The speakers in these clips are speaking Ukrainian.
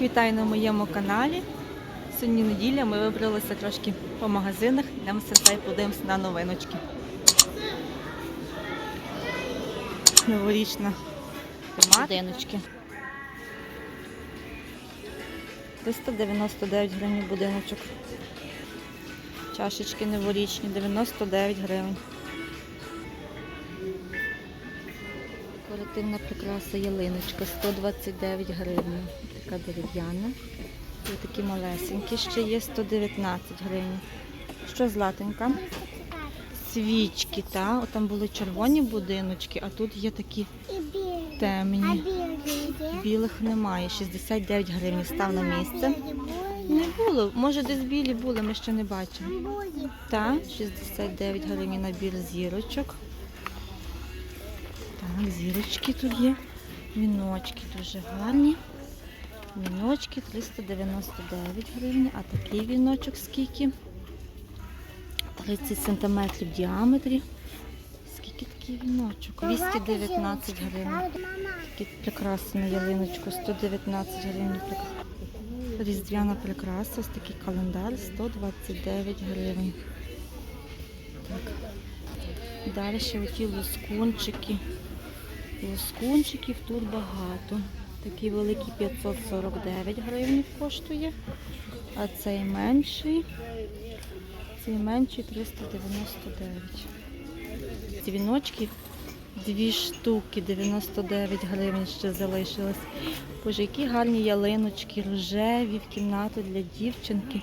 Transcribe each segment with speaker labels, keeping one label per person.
Speaker 1: Всіх вітаю на моєму каналі. Сьогодні неділя, ми вибралися трошки по магазинах, йдемо сенсей, подивимося на новиночки. Новорічна. Будиночки. 399 гривень будиночок. Чашечки новорічні, 99 гривень. Декоративна прикраса ялиночка 129 гривень. Така дерев'яна. І такі малесенькі ще є 119 гривень. Що златенька? Свічки, та? От там були червоні будиночки, а тут є такі темні. Білих немає. 69 гривень став на місце. Не було. Може десь білі були, ми ще не бачимо. Так, 69 гривень набір зірочок. Так, зірочки тут є. Віночки дуже гарні. Віночки 399 гривень. А такий віночок скільки? 30 см в діаметрі. Скільки такий віночок? 219 гривень. Прикраси на ялиночку 119 гривень. Різдвяна прикраса, ось такий календар 129 гривень. Так. Далі ще оті лускунчики. Лускунчиків тут багато. Такий великий 549 гривень коштує. А цей менший. Цей менший 399. Ці Дві штуки, 99 гривень ще залишилось. Боже, які гарні ялиночки, рожеві в кімнату для дівчинки.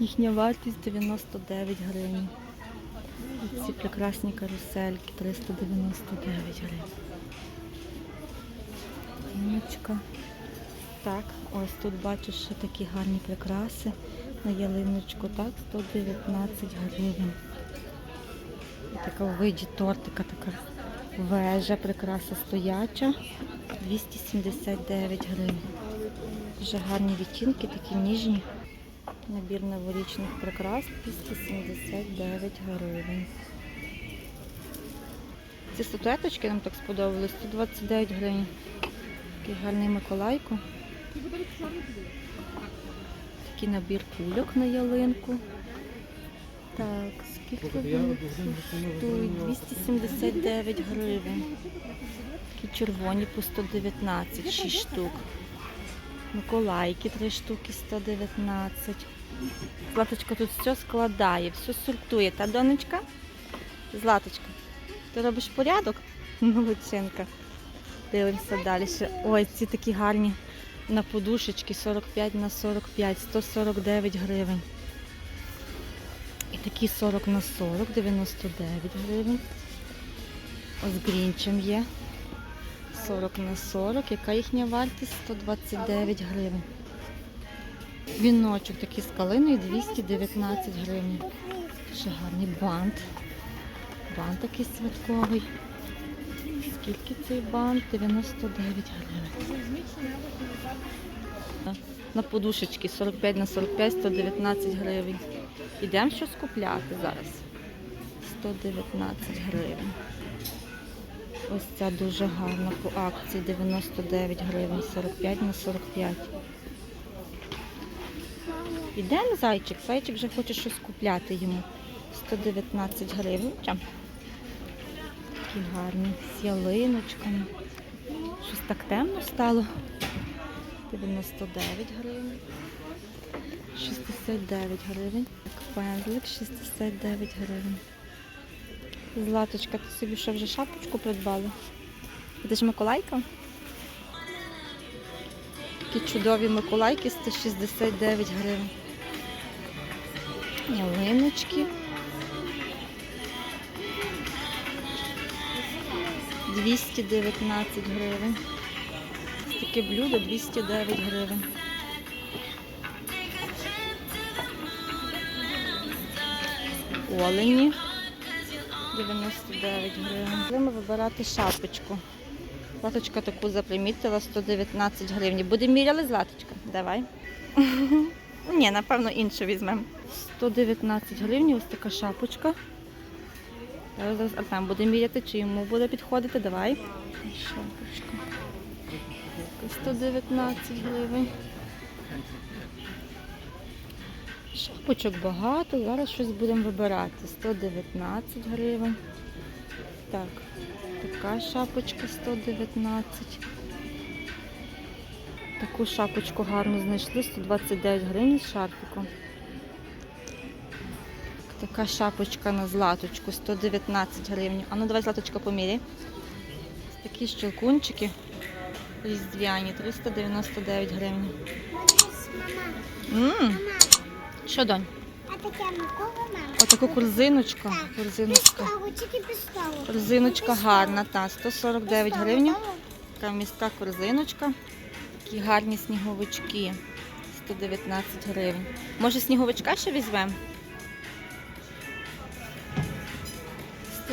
Speaker 1: Їхня вартість 99 гривень. Ці прекрасні карусельки 399 гривень. Ялиночка. Так, ось тут бачиш ще такі гарні прикраси на ялиночку. Так, 119 гривень. Така в виді тортика така. Вежа, прикраса стояча, 279 гривень. Дуже гарні відтінки, такі ніжні. Набір новорічних прикрас 279 гривень. Ці статуеточки нам так сподобались, 129 гривень. Такий гарний Миколайко. Такий набір кульок на ялинку. Так, скільки вони коштують? 279 гривень. Такі червоні по 119, 6 штук. Миколайки 3 штуки 119. Златочка тут все складає, все сортує. Та донечка? Златочка, ти робиш порядок? Молодчинка. Дивимося далі. Ой, ці такі гарні на подушечки 45 на 45, 149 гривень. І такі 40 на 40, 99 гривень. З грінчем є. 40 на 40. Яка їхня вартість? 129 гривень. Віночок такий з калиною 219 гривень. Ще гарний бант. Бант такий святковий. Скільки цей бант? 99 гривень. На подушечки 45 на 45, 119 гривень. Ідемо щось купляти зараз. 119 гривень. Ось ця дуже гарна по акції 99 гривень, 45 на 45. Ідемо, зайчик. Зайчик вже хоче щось купляти йому. 119 гривень. Такі гарні з ялиночками. Щось так темно стало. 99 гривень. 69 гривень. Так, Пензлик 69 гривень. Златочка, ти собі що вже шапочку придбала? Ти ж Миколайка? Такі чудові Миколайки 169 гривень. Ялиночки. 219 гривень. Таке блюдо 209 гривень. Олені 99 гривень. Будемо вибирати шапочку. Златочка таку запримітила 119 гривень. Буде міряли златочка? Давай. Ні, напевно, іншу візьмемо. 119 гривень, ось така шапочка. Зараз зараз Артем буде міряти, чи йому буде підходити. Давай. Шапочка. 119 гривень. Шапочок багато, зараз щось будемо вибирати. 119 гривень. Так, така шапочка 119. Таку шапочку гарно знайшли, 129 гривень з шарфіком. Така шапочка на златочку, 119 гривень. А ну давай златочка поміряй. Такі щелкунчики різдвяні, 399 гривень.
Speaker 2: Мама,
Speaker 1: Що, донь?
Speaker 2: а таке?
Speaker 1: Отаку. Корзиночка.
Speaker 2: Піставу.
Speaker 1: Корзиночка гарна, та 149 гривень. Така міська корзиночка. Такі гарні сніговички. 119 гривень. Може сніговичка ще візьмемо?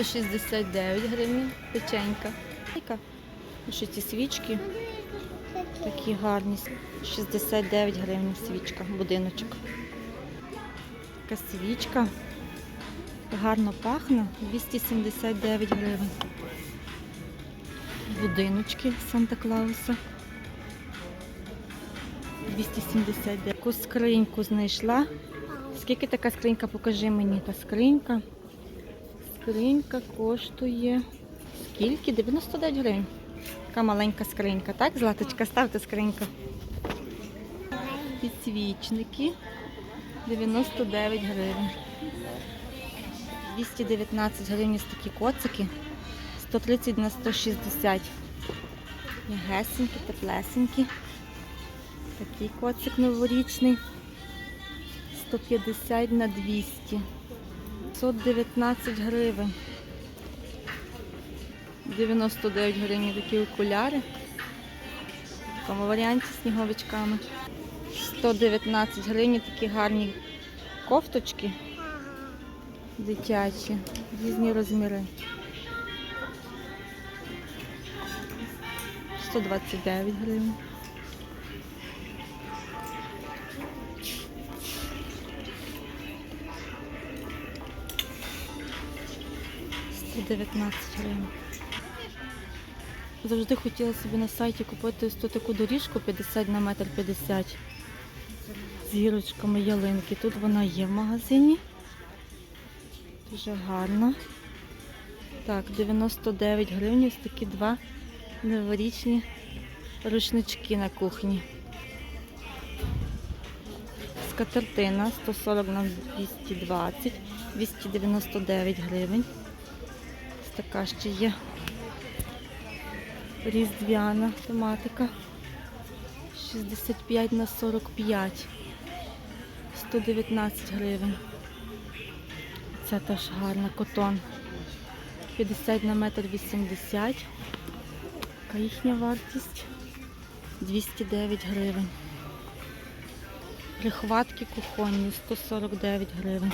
Speaker 1: 169 гривень. Печенька. Що ці свічки такі гарні. 69 гривень свічка, будиночок. Така свічка. Гарно пахне. 279 гривень. Будиночки Санта-Клауса. 279. Таку скриньку знайшла. Скільки така скринька? Покажи мені. Та скринька. Скринька коштує. Скільки? 99 гривень. Така маленька скринька, так? Златочка, ставте скриньку. Підсвічники. 99 гривень. 219 гривень ось такі коцики. 130 на 160. М'ягесенькі, теплесенькі. Такий коцик новорічний. 150 на 200. 519 гривень. 99 гривень такі окуляри. В такому варіанті сніговичками. 119 гривень такі гарні кофточки дитячі, різні розміри. 129 гривень. Сто дев'ятнадцять гривень. Завжди хотіла собі на сайті купити ось ту таку доріжку 50 на метр 50 з гірочками ялинки. Тут вона є в магазині. Дуже гарно. Так, 99 гривень, ось такі два новорічні рушнички на кухні. Скатертина 140 на 220, 299 гривень. Така ще є різдвяна тематика. 65 на 45, 119 гривень. Це теж гарна котон. 50 на метр 80. Така їхня вартість 209 гривень. Прихватки кухонні 149 гривень.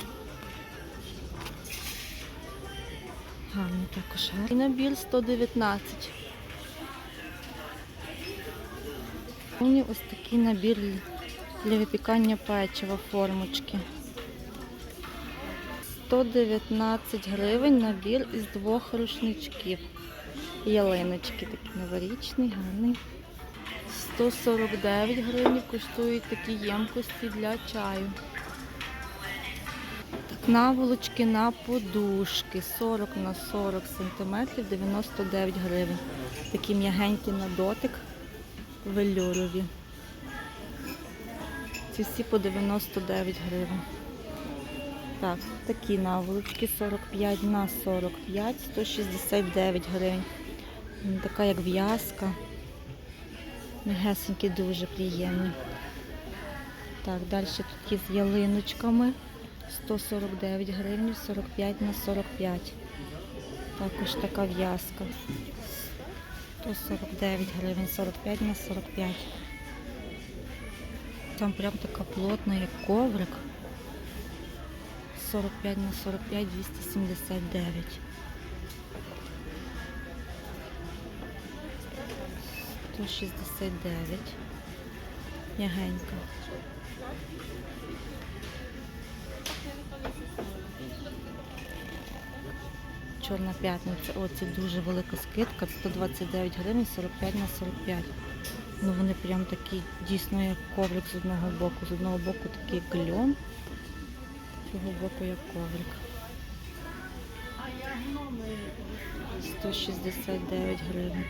Speaker 1: Гарний також. І набір 119. Мені ось такий набір для випікання печива формочки. 119 гривень набір із двох рушничків. Ялиночки такі новорічний, гарний. 149 гривень коштують такі ємкості для чаю. Наволочки на подушки 40 на 40 см 99 гривень. Такі м'ягенькі на дотик, велюрові. Ці всі по 99 гривень. Так, такі наволочки 45 на 45, 169 гривень. Така як в'язка. Мягесенькі дуже приємні. Так, далі тут є з ялиночками. 149 гривень, 45 на 45. Також така в'язка. 149 гривень, 45 на 45. Там прям така плотна, як коврик. 45 на 45, 279. Сто шістдесят Чорна п'ятниця. Оце дуже велика скидка. 129 гривень, 45 на 45. Ну вони прям такі, дійсно як коврик з одного боку. З одного боку такий кльон, з другого боку як коврик. 169 гривень.